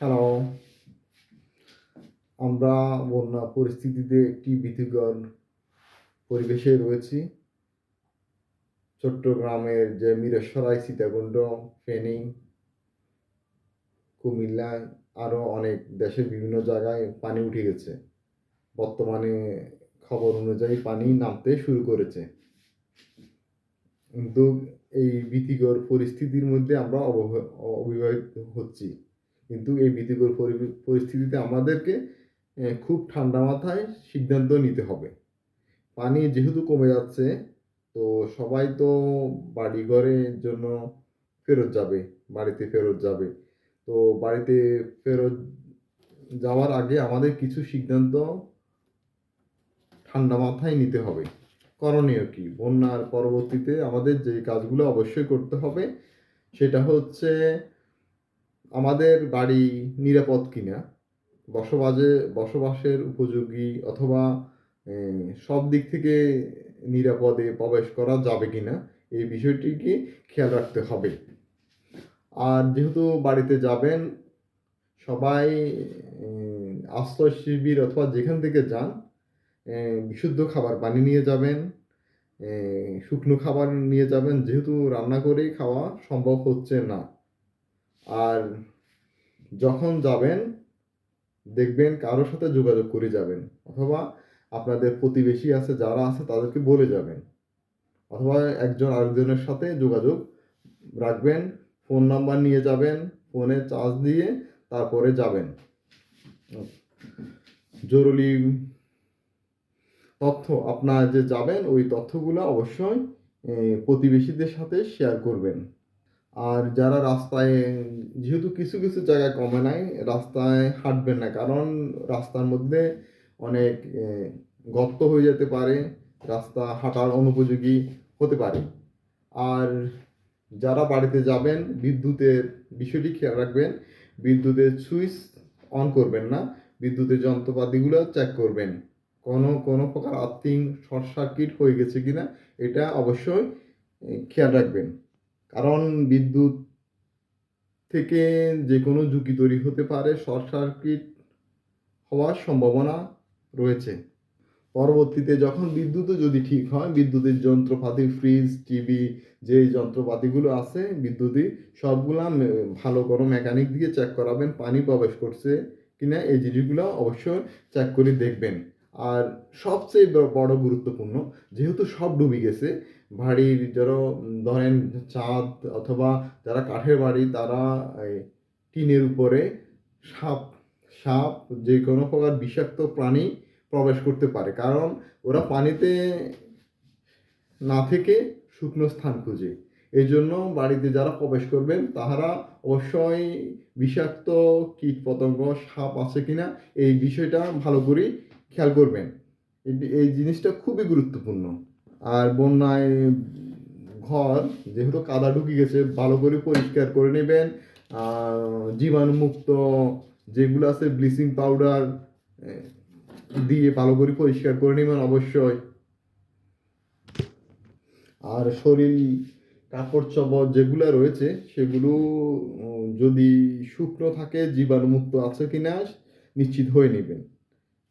Hello আমরা বন্যা পরিস্থিতিতে একটি ভীতিকর পরিবেশে রয়েছি। চট্টগ্রামের যে মিরেশ্বরাই সীতাকুণ্ড, ফেনী কুমিল্লায় আরও অনেক দেশের বিভিন্ন জায়গায় পানি উঠে গেছে। বর্তমানে খবর অনুযায়ী পানি নামতে শুরু করেছে। কিন্তু এই ভীতিকর পরিস্থিতির মধ্যে আমরা অবিবাহিত হচ্ছি। কিন্তু এই ভীতিকর পরি- পরিস্থিতিতে আমাদেরকে খুব ঠান্ডা মাথায় সিদ্ধান্ত নিতে হবে। পানি যেহেতু কমে যাচ্ছে, তো সবাই তো বাড়ি ঘরের জন্য ফেরত যাবে, বাড়িতে ফেরত যাবে। তো বাড়িতে ফেরত যাওয়ার আগে আমাদের কিছু সিদ্ধান্ত ঠান্ডা মাথায় নিতে হবে। করণীয় কি? বন্যার পরবর্তীতে আমাদের যে কাজগুলো অবশ্যই করতে হবে, সেটা হচ্ছে আমাদের বাড়ি নিরাপদ কিনা? বসবাসে বসবাসের উপযোগী অথবা সব দিক থেকে নিরাপদে প্রবেশ করা যাবে কিনা? এই বিষয়টিকে খেয়াল রাখতে হবে। আর যেহেতু বাড়িতে যাবেন, সবাই আশ্রয় শিবির অথবা যেখান থেকে যান বিশুদ্ধ খাবার পানি নিয়ে যাবেন শুকনো খাবার নিয়ে যাবেন, যেহেতু রান্না করেই খাওয়া সম্ভব হচ্ছে না। আর যখন যাবেন, দেখবেন কারোর সাথে যোগাযোগ করে যাবেন অথবা আপনাদের প্রতিবেশী আছে, যারা আছে তাদেরকে বলে যাবেন। অথবা একজন আরেকজনের সাথে যোগাযোগ রাখবেন, ফোন নাম্বার নিয়ে যাবেন, ফোনে চার্জ দিয়ে তারপরে যাবেন। জরুরি তথ্য আপনার যে যাবেন, ওই তথ্যগুলো অবশ্যই প্রতিবেশীদের সাথে শেয়ার করবেন। আর যারা রাস্তায়, যেহেতু কিছু কিছু জায়গায় কমে নাই, রাস্তায় হাঁটবেন না। কারণ রাস্তার মধ্যে অনেক গর্ত হয়ে যেতে পারে, রাস্তা হাঁটার অনুপযোগী হতে পারে। আর যারা বাড়িতে যাবেন, বিদ্যুতের বিষয়টি খেয়াল রাখবেন, বিদ্যুতের সুইচ অন করবেন না, বিদ্যুতের যন্ত্রপাতিগুলো চেক করবেন। কোনো কোনো প্রকার আর্থিং শর্ট সার্কিট হয়ে গেছে কিনা, এটা অবশ্যই খেয়াল রাখবেন। কারণ বিদ্যুৎ থেকে যে কোনো ঝুঁকি তৈরি হতে পারে, শর্ট সার্কিট হওয়ার সম্ভাবনা রয়েছে। পরবর্তীতে যখন বিদ্যুৎও যদি ঠিক হয়, বিদ্যুতের যন্ত্রপাতি ফ্রিজ টিভি যে যন্ত্রপাতিগুলো আছে বিদ্যুৎই সবগুলা ভালো করে মেকানিক দিয়ে চেক করাবেন, পানি প্রবেশ করছে কিনা, এই জিনিসগুলো অবশ্যই চেক করে দেখবেন। আর সবচেয়ে বড় গুরুত্বপূর্ণ, যেহেতু সব ডুবে গেছে, বাড়ির যারা ধরেন চাঁদ অথবা যারা কাঠের বাড়ি, তারা টিনের উপরে সাপ সাপ যে কোনো প্রকার বিষাক্ত প্রাণী প্রবেশ করতে পারে। কারণ ওরা পানিতে না থেকে শুকনো স্থান খুঁজে। এই জন্য বাড়িতে যারা প্রবেশ করবেন, তাহারা অবশ্যই বিষাক্ত কীট পতঙ্গ সাপ আছে কিনা, এই বিষয়টা ভালো করে খেয়াল করবেন। এই- জিনিসটা খুবই গুরুত্বপূর্ণ। আর বন্যায় ঘর যেহেতু কাদা ঢুকে গেছে, ভালো করে পরিষ্কার করে নেবেন। জীবাণুমুক্ত যেগুলো আছে, ব্লিচিং পাউডার দিয়ে ভালো করে পরিষ্কার করে নেবেন অবশ্যই। আর শরীর কাপড় চোপড় যেগুলো রয়েছে, সেগুলো যদি শুকনো থাকে, জীবাণুমুক্ত আছে কিনা, নিশ্চিত হয়ে নেবেন।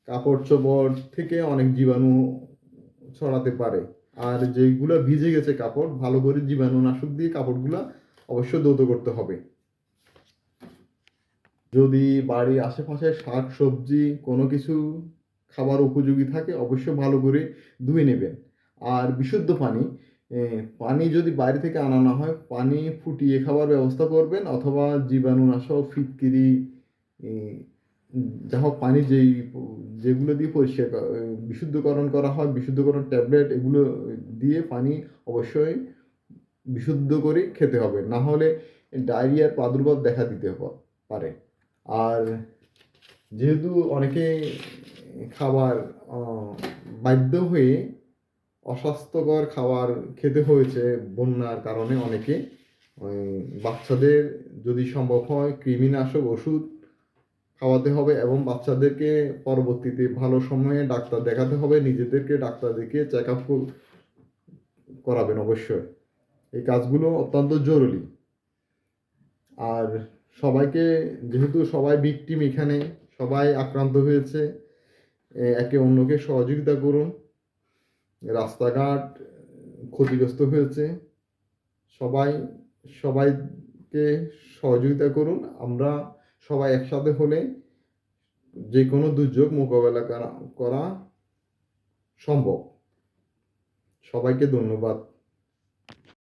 কাপড় চোপড় থেকে অনেক জীবাণু ছড়াতে পারে। আর যেগুলো ভিজে গেছে কাপড়, ভালো করে জীবাণুনাশক দিয়ে কাপড়গুলো অবশ্যই ধৌত করতে হবে। যদি বাড়ির আশেপাশে শাক, সবজি কোনো কিছু খাবার উপযোগী থাকে, অবশ্যই ভালো করে ধুয়ে নেবেন। আর বিশুদ্ধ পানি পানি যদি বাইরে থেকে আনা না হয়, পানি ফুটিয়ে খাওয়ার ব্যবস্থা করবেন, অথবা জীবাণুনাশক ফিটকিরি এ, যা হোক পানি যেই যেগুলো দিয়ে পরিষ্কার বিশুদ্ধকরণ করা হয় বিশুদ্ধকরণ ট্যাবলেট এগুলো দিয়ে পানি অবশ্যই বিশুদ্ধ করে খেতে হবে। না হলে ডায়রিয়ার প্রাদুর্ভাব দেখা দিতে পারে। আর যেহেতু অনেকে খাবার বাধ্য হয়ে অস্বাস্থ্যকর খাবার খেতে হয়েছে বন্যার কারণে অনেকে বাচ্চাদের যদি সম্ভব হয় কৃমিনাশক ওষুধ খাওয়াতে হবে এবং বাচ্চাদেরকে পরবর্তীতে ভালো সময়ে ডাক্তার দেখাতে হবে, নিজেদেরকে ডাক্তার দেখিয়ে চেক আপ করাবেন অবশ্যই। এই কাজগুলো অত্যন্ত জরুরি। আর সবাইকে, যেহেতু সবাই ভিকটিম এখানে, সবাই আক্রান্ত হয়েছে একে অন্যকে সহযোগিতা করুন। রাস্তাঘাট, ক্ষতিগ্রস্ত হয়েছে, সবাই, সবাইকে সহযোগিতা করুন। আমরা সবাই একসাথে হলে যে কোনো দুর্যোগ মোকাবেলা করা সম্ভব। সবাইকে ধন্যবাদ।